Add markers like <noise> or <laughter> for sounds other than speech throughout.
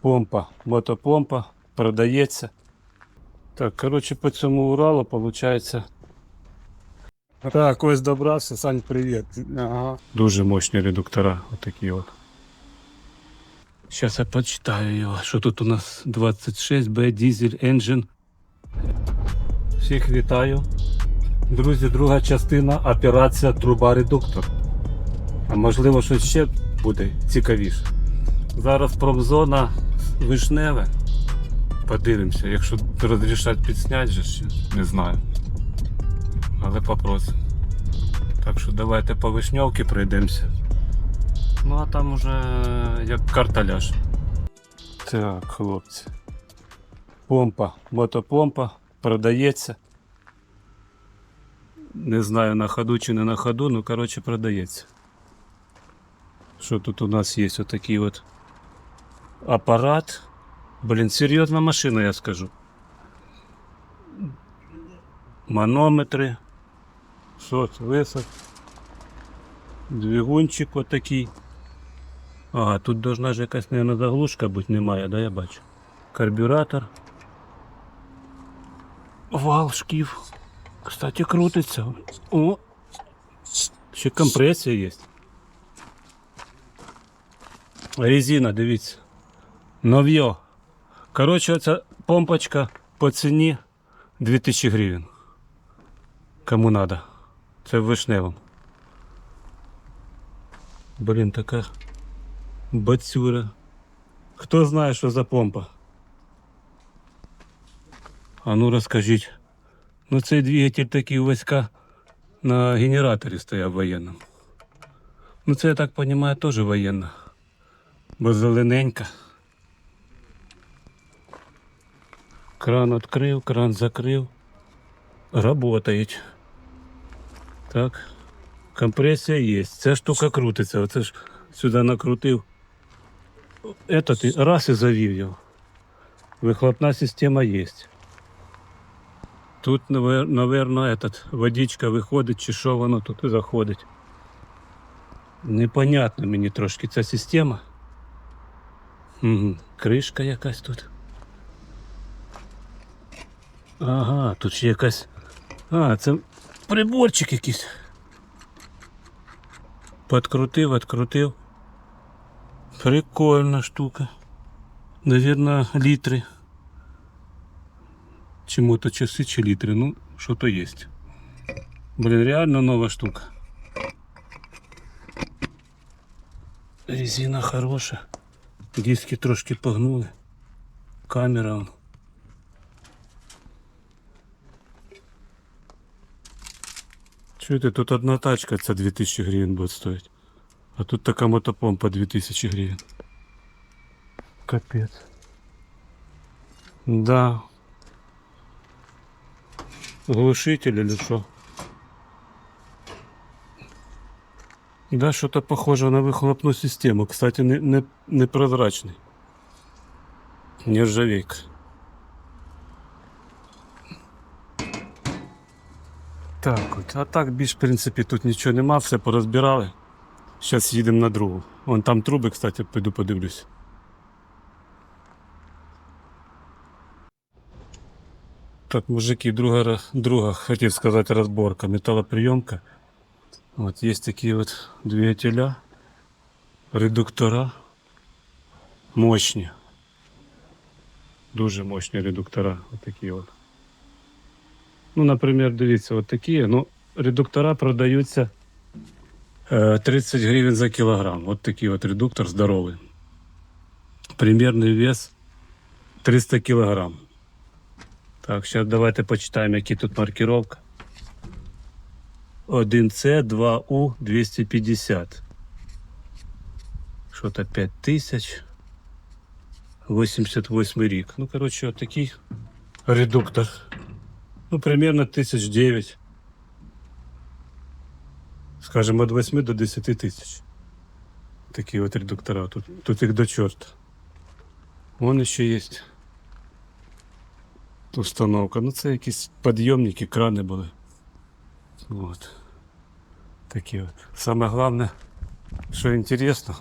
Помпа, мотопомпа, продається. Так, коротше, по цьому Уралу виходить. Так, ось добрався, Сань, привіт. Ага. Дуже мощні редуктора, отакі от. Зараз я почитаю його. Що тут у нас 26B дизель engine. Всіх вітаю. Друзі, друга частина операція труба редуктор. А можливо, щось ще буде цікавіше. Зараз промзона вишневе. Подивимося, якщо розрішать підсняти, же ще не знаю. Але попросимо. Так що давайте по вишньовці пройдемося. Ну а там уже як карталяж. Так, хлопці. Помпа, мотопомпа продається. Не знаю на ходу чи не на ходу, ну коротше продається. Що тут у нас є отакий от апарат. Блін, серйозна машина, я скажу. Манометри. Сот, висок. Двигунчик отакий. Ага, тут должна ж якась, мабуть, заглушка бути, немає, да, я бачу. Карбюратор. Вал, шкіф. Кстати, крутиться. О! Ще компресія є. Резина, дивіться. Нов'йо. Коротше, оця помпочка по ціні 2000 гривень. Кому надо. Це в вишневому. Блін, така бацюра. Хто знає, що за помпа? А ну розкажіть. Ну цей двигатель такий війська на генераторі стояв воєнному. Ну це я так розумію, теж воєнна. Бо зелененька. Кран відкрив, кран закрив. Работають. Так. Компресія є. Ця штука крутиться. Оце ж сюди накрутив. Этот раз і завів його. Вихлопна система є. Тут, навер- наверно, этот, водичка виходить, чи що воно тут заходить. Непонятно мені трошки ця система. Угу. Кришка якась тут. Ага, тут ще якась. А, це приборчик якийсь. Подкрутив, открутив. Прикольна штука. Навірно, літри. Чому-то часи чи літри, ну, що то є. Блін, реально нова штука. Резина хороша. Диски трошки погнули. Камера. Чуєте, тут одна тачка, це 2000 гривень буде стоїть. А тут така мотопомпа 2000 гривень. Капець. Да. Глушитель или что? Да, что-то похоже на выхлопную систему. Кстати, не, не, непрозрачный. Нержавейка. Так от, а так більш, в принципі, тут нічого нема, все порозбирали. Зараз їдемо на другу. Вон там труби, кстати, піду подивлюсь. Так, мужики, друга, друга, хотів сказати, розборка, металоприйомка. От є такі от двигателя, редуктора. Мощні. Дуже мощні редуктора. Отакі от. Ну, наприклад, дивіться, от такі. Ну, редуктора продаються е, 30 гривень за кілограм. От такий от редуктор здоровий. Примірний вес 300 кілограм. Так, зараз давайте почитаємо, які тут маркировка. 1С, 2У, 250. Що-то 5000. 88 рік. Ну, коротше, отакий редуктор. Ну, примерно 1009. Скажем, від 8 до 10 тисяч. Такі от редуктора. Тут, тут їх до чорта. Вон ще є установка. Ну, це якісь підйомники, крани були. От. Такі от. Саме головне, що інтересно,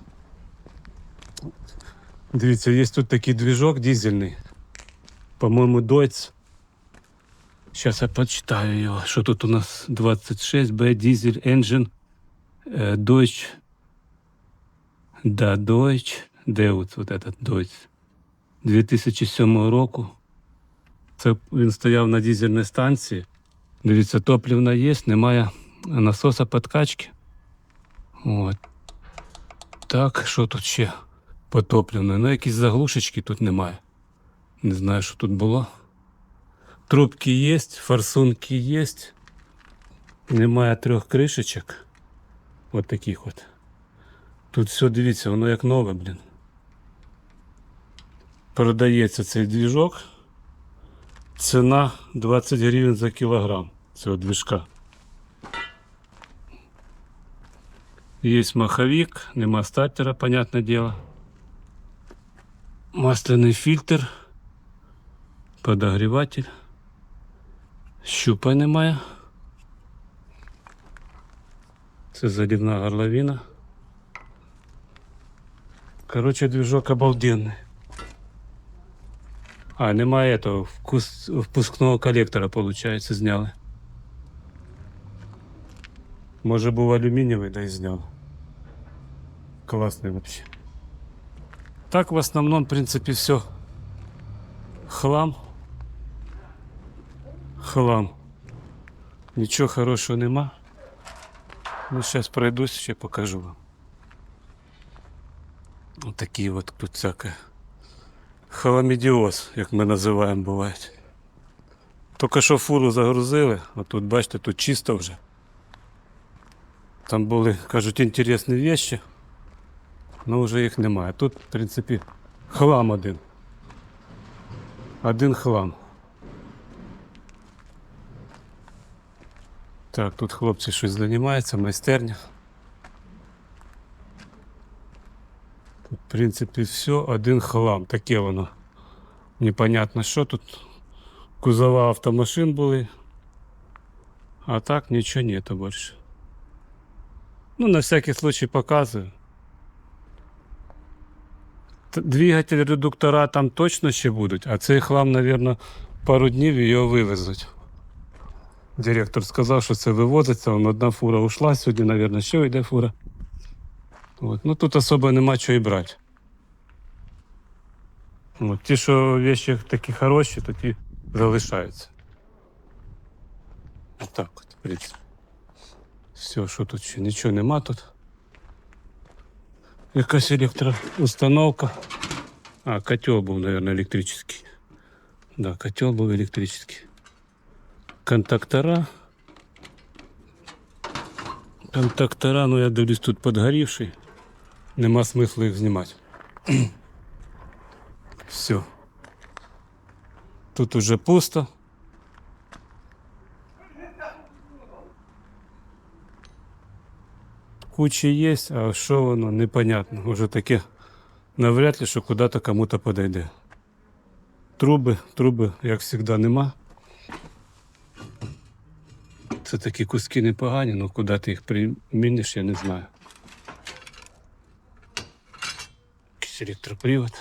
Дивіться, є тут такий движок дизельний. По-моєму, Deutz. Сейчас я почитаю його. Що тут у нас 26B дизель engine е, Deutsch. Да, Deutsch. Де от, от этот Deutsch? 2007 року. Це він стояв на дизельній станції. Дивіться, топлівна є, немає насоса підкачки. От. Так, що тут ще потоплене? Ну, якісь заглушечки тут немає. Не знаю, що тут було. Трубки є, форсунки є. Немає трьох кришечок. От таких от. Тут все, дивіться, воно як нове, блін. Продається цей двіжок. Ціна 20 гривень за кілограм цього двіжка. Є маховик, нема стартера, понятне дело. Масляний фільтр, подогріватель. Щупа немає. Це залівна горловина. Короче, движок обалденный. А, немає этого вкус, впускного коллектора, получается, зняли. Може був алюмінієвий, да і зняли. Классный вообще. Так в основном, в принципе, все. Хлам. Хлам. Нічого хорошого нема. Ну, сейчас пройдусь, ще покажу вам. Вот такие вот тут всякое. Халамідіоз, як ми називаємо, бувають. Тільки що фуру загрузили, а тут, бачите, тут чисто вже. Там були, кажуть, інтересні вещи, але вже їх немає. Тут, в принципі, хлам один. Один хлам. Так, тут хлопці щось займаються, майстерня. Тут, в принципі, все, один хлам. Таке воно. Непонятно, що тут. Кузова автомашин були. А так нічого нету більше. Ну, на всякий случай показую. Двигатель редуктора там точно ще будуть, а цей хлам, мабуть, пару днів його вивезуть. Директор сказав, що це вивозиться, вон одна фура ушла, сьогодні, мабуть, ще йде фура. От. Ну тут особо нема чого і брати. От. Ті, що вещи такі хороші, то ті залишаються. Отак от, в принципі. Все, що тут ще? Нічого нема тут. Якась електроустановка. А, котел був, мабуть, електричний. Да, котел був електричний. Контактора. Контактора, ну я дивлюсь, тут подгорівший. Нема смислу їх знімати. <clears throat> Все. Тут уже пусто. Куча є, а що воно, непонятно. Уже таке навряд ли, що куди-то кому-то подойде. Труби, труби, як завжди, нема. Це такі куски непогані, але куди ти їх приміниш, я не знаю. Якийсь електропривод.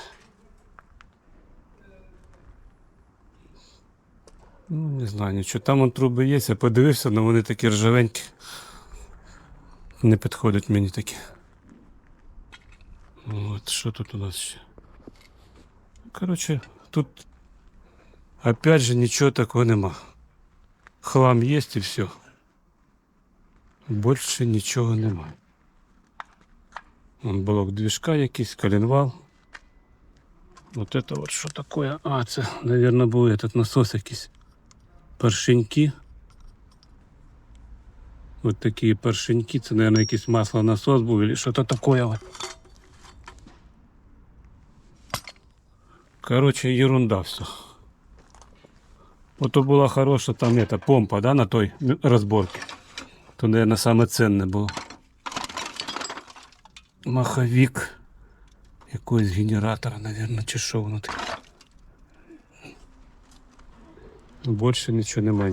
Ну, не знаю нічого. Там вон труби є, я подивився, але вони такі ржавенькі. Не підходять мені такі. От, що тут у нас ще? Коротше, тут опять же нічого такого нема. Хлам є і все. Більше нічого нема. Вон блок движка якийсь, коленвал. Вот это вот что такое? А, це, наверное, був этот насос якийсь. Поршеньки. Вот такие поршеньки. Це, наверное, якийсь маслонасос був или что-то такое. Вот. Короче, ерунда все. Вот то була хороша там эта помпа, да, на той розборці. То, наверное, саме ценне було. Маховик якогось генератора, наверное, чи що воно таке.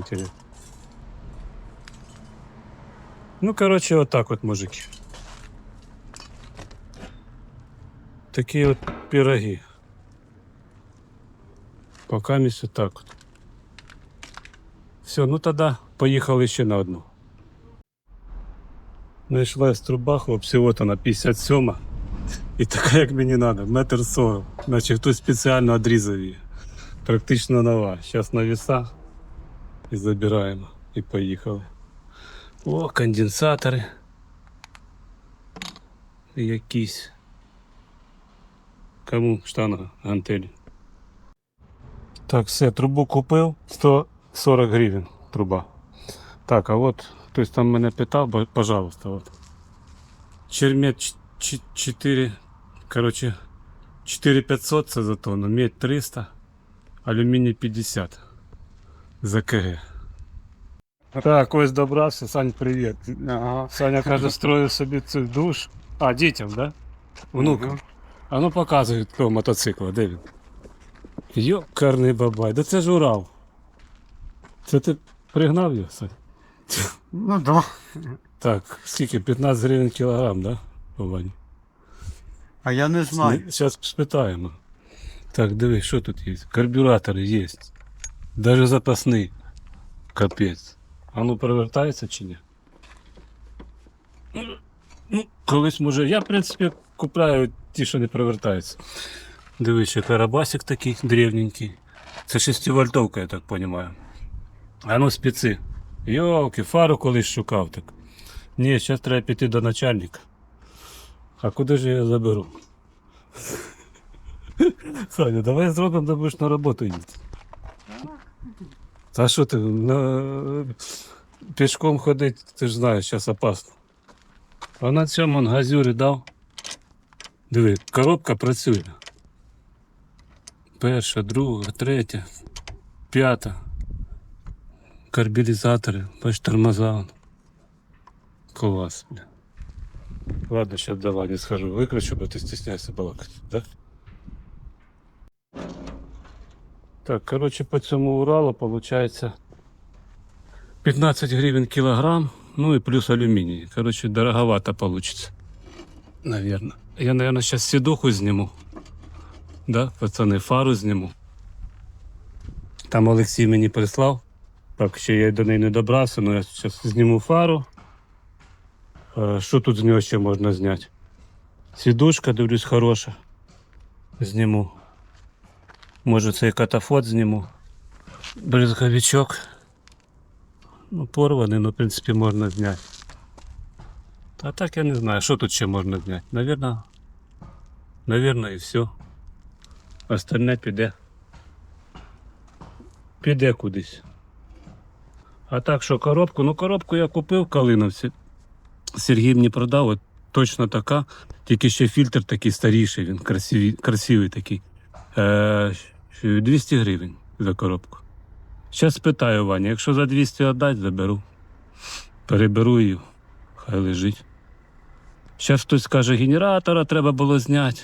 Більше. Ну, короче, вот так вот, мужики. Такі от пироги. Пока місце так от. Все, ну тоді поїхали ще на одну. Знайшлась труба, хлопці, от вона 57 і така, як мені треба, метр сорок. Наче хтось спеціально відрізав її. Практично нова. Зараз на віса і забираємо. І поїхали. О, конденсатори. Якісь. Кому штанга, гантелі. Так, все, трубу купив. 140 гривень труба. Так, а от хтось там мене питав, бо- пожалуйста, от. Чермет ч- ч- 4, короче, 4500 це за тонну, медь 300, алюміній 50 за КГ. Так, ось добрався, Сань, привіт. Ага. Саня каже, строїв собі цю душ. А, дітям, да? Внукам. Мгм. А ну показуй того мотоцикла, де він? Йокарний бабай, да це ж Урал. Це ти пригнав його, Сань? Ну да. Так, скільки? 15 гривень кілограм, да? Вані? А я не знаю. Зараз спитаємо. Так, дивись, що тут є? Карбюратори є. Даже запасний. Капець. А ну перевертається чи ні? Ну, колись може. Я, в принципі, купляю ті, що не перевертаються. Дивись, ще карабасик такий древненький. Це 6-вольтовка, я так розумію. А ну спеці. Йолки, фару колись шукав так. Ні, зараз треба піти до начальника. А куди ж я заберу? <laughs> Саня, давай зробимо, де будеш на роботу їздити. Та що ти, на... пішком ходити, ти ж знаєш, зараз опасно. А на цьому газюри дав. Диви, коробка працює. Перша, друга, третя, п'ята Карбілізатори, бач, тормоза. он. Клас, бля. Ладно, сейчас давай не схожу. Выключу, бо ты стесняешься балакать, да? Так, короче, по цьому Уралу получается 15 гривен килограмм, ну и плюс алюминий. Короче, дороговато получится. Наверное. Я, наверное, сейчас седуху сниму. Да, пацаны, фару сниму. Там Олексій мені прислав. Так, ще я до неї не добрався, але я зараз зніму фару. Е, Що тут з нього ще можна зняти? Сідушка, дивлюсь, хороша. Зніму. Може цей катафот зніму. Бризговичок. Ну, порваний, ну, в принципі, можна зняти. А так я не знаю, що тут ще можна зняти. Навірно, навірно і все. Остальне піде. Піде кудись. А так що коробку? Ну коробку я купив в Калиновці. Сергій мені продав, от точно така, тільки ще фільтр такий старіший, він красивий, красивий такий. Е, 200 гривень за коробку. Зараз спитаю Ваня, якщо за 200 віддати, заберу. Переберу її, хай лежить. Зараз хтось скаже, генератора треба було зняти.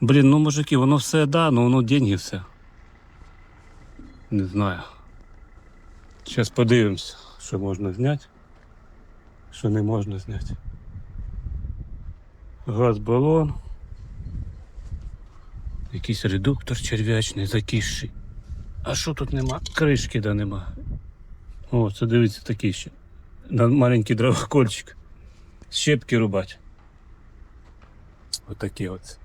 Блін, ну мужики, воно все да, ну воно деньги все. Не знаю. Зараз подивимось, що можна зняти, що не можна зняти. Газ-балон. Якийсь редуктор черв'ячний, закисший. А що тут нема? Кришки да нема. О, це дивіться такий ще. На маленький дровокольчик. Щепки рубать. Отакі от.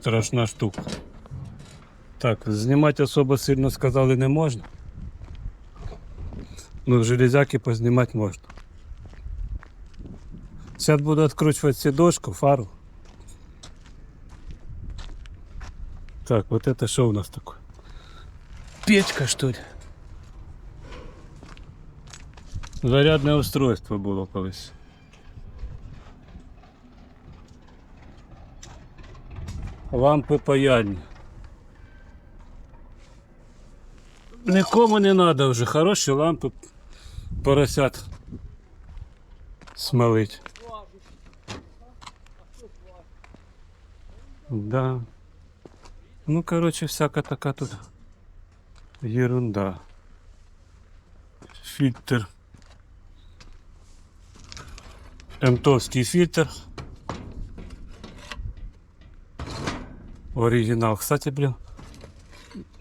Страшна штука. Так, знімати особо сильно сказали не можна. Ну, железяки познімати можна. Зараз буду відкручувати сідошку, фару. Так, вот это что у нас такое? Печка, что ли? Зарядне устройство було колись. Лампи паяльні. Нікому не треба вже хороші лампи поросят смолить. Да. Ну, короче, всяка така тут ерунда. Фильтр. Емтовський фільтр. Оригінал. Кстати, блін,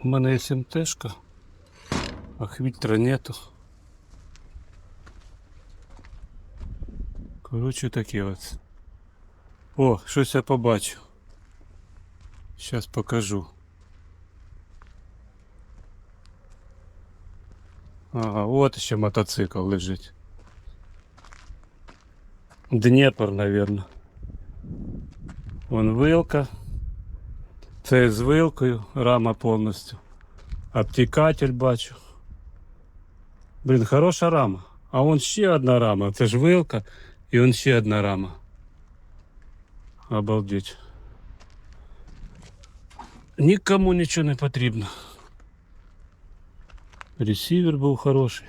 у мене є МТшка, а фільтра нету. Коротше, такі от. О, щось я побачу. Зараз покажу. Ага, от ще мотоцикл лежить. Дніпр, наверное. Вон вилка. Це з вилкою, рама повністю. Обтікатель бачу. Блін, хороша рама. А вон ще одна рама. Це ж вилка і вон ще одна рама. Обалдеть. Нікому нічого не потрібно. Ресівер був хороший.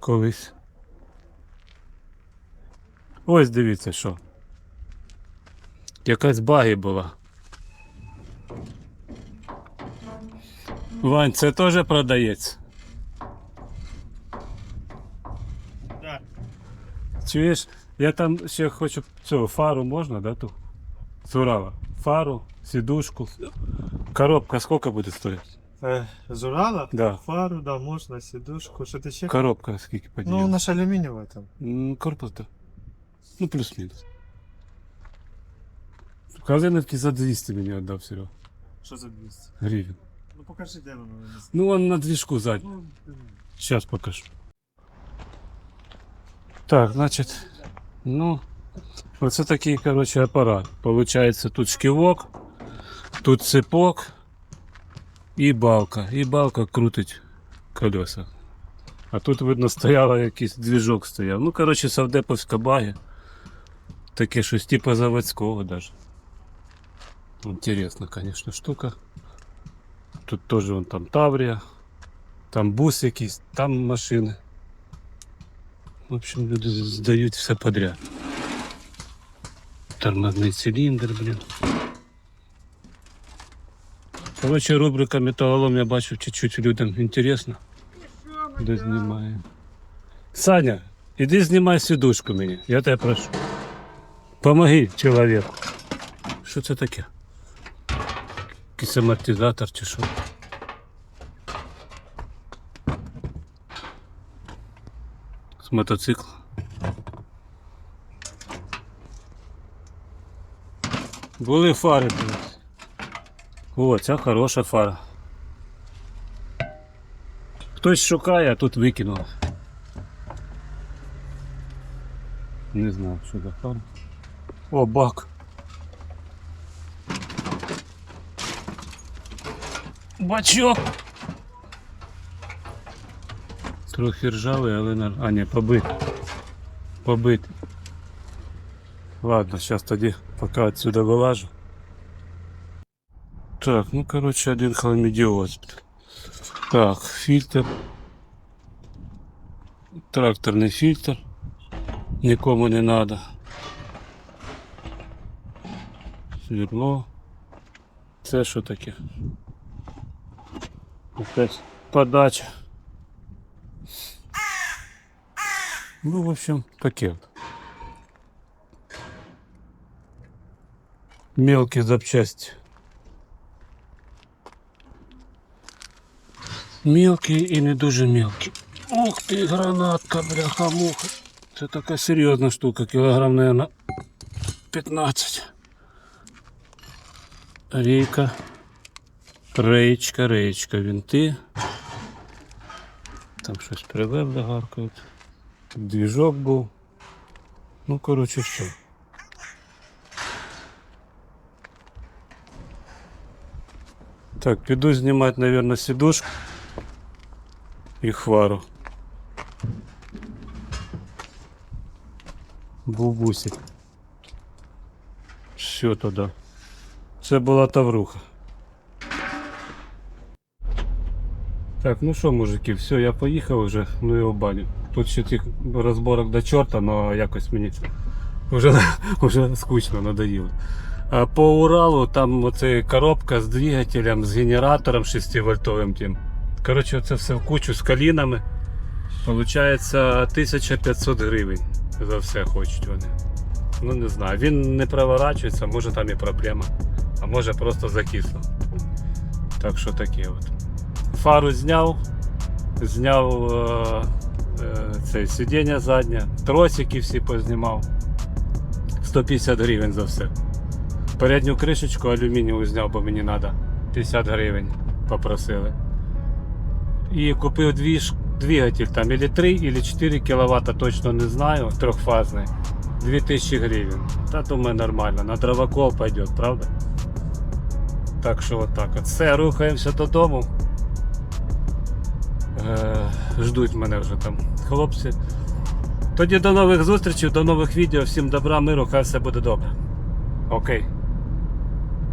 Колись. Ось дивіться що. Якась баги була. Вань, це теж продається. Чуєш, я там ще хочу цього фару можна, да, ту? Сурава. Фару, сідушку. Коробка скільки буде стоїти? Е, з Урала? Да. Фару, да, можна, сідушку. Що ти ще? Коробка скільки Ну, подіяла? наш алюмінієва там. М, Корпус, да. Ну, плюс-мінус. Казиновки за 200 мені віддав Серега. Що за 200? Гривень. Ну покажи, де воно. я не знаю. Ну, он на движку задній. Ну, Сейчас покажу. Так, значит, ну, оце такий, короче, апарат. Получается, тут шківок, тут цепок і балка. І балка крутить колеса. А тут, видно, стояла якийсь движок стояв. Ну, короче, совдеповська баги. Таке щось типа заводського даже. Интересно, конечно, штука. Тут тоже вон там Таврія. Там бус якийсь, там машини. В общем, люди здають все подряд. Тормозний циліндр, блін. Коротше, рубрика металолом я бачу чуть-чуть людям інтересно. Де знімає. Саня, іди знімай сідушку мені, я тебе прошу. Помоги чоловіку. Що це таке? Якийсь амортизатор чи що? З мотоцикла. Були фари. колись. О, ця хороша фара. Хтось шукає, а тут викинув. Не знаю, що за фара. О, бак. Бачок. Трохи ржавий, але. А, ні, побитий. Побитий. Ладно, зараз тоді поки отсюда вилажу. Так, ну короче, один хламидиоз. Так, фильтр. Тракторний фільтр. Нікому не надо. Сверло. Це що таке? Опять подача. Ну, в общем, пакет. Мелкие запчасти. Мелкі і не дуже мелкі. Ух ти, гранатка, бляха муха. Це така серйозна штука, кілограм, наверное, 15. Рейка. Реєчка, реєчка, вінти. Там щось привезли, гаркають. Двіжок був. Ну, коротше, все. Так, піду знімати, наверное, сідушку і хвару. Бубусик. Все тоді. Це була Тавруха. Так, ну що, мужики, все, я поїхав вже, ну його баню. Тут ще тих розборок до чорта, але якось мені вже, <laughs> вже скучно надоїло. А по Уралу там оце коробка з двигателем, з генератором 6 вольтовим тим. Коротше, це все в кучу з колінами. Получається 1500 гривень. За все хочуть вони. Ну не знаю. Він не проворачується, може там і проблема. А може просто закисло. Так що таке от. Фару зняв, зняв е, це сидіння заднє, тросики всі познімав. 150 гривень за все. Передню кришечку алюмінієву зняв, бо мені треба. 50 гривень попросили. І купив дві, двигатель там или 3, или 4 кВт, точно не знаю, трьохфазний. 2000 гривень. Та думаю нормально, на дровокол пойдет, правда? Так що от так от. Все, рухаємося додому. Е, ждуть мене вже там хлопці. Тоді до нових зустрічей, до нових відео. Всім добра, миру, хай все буде добре. Окей.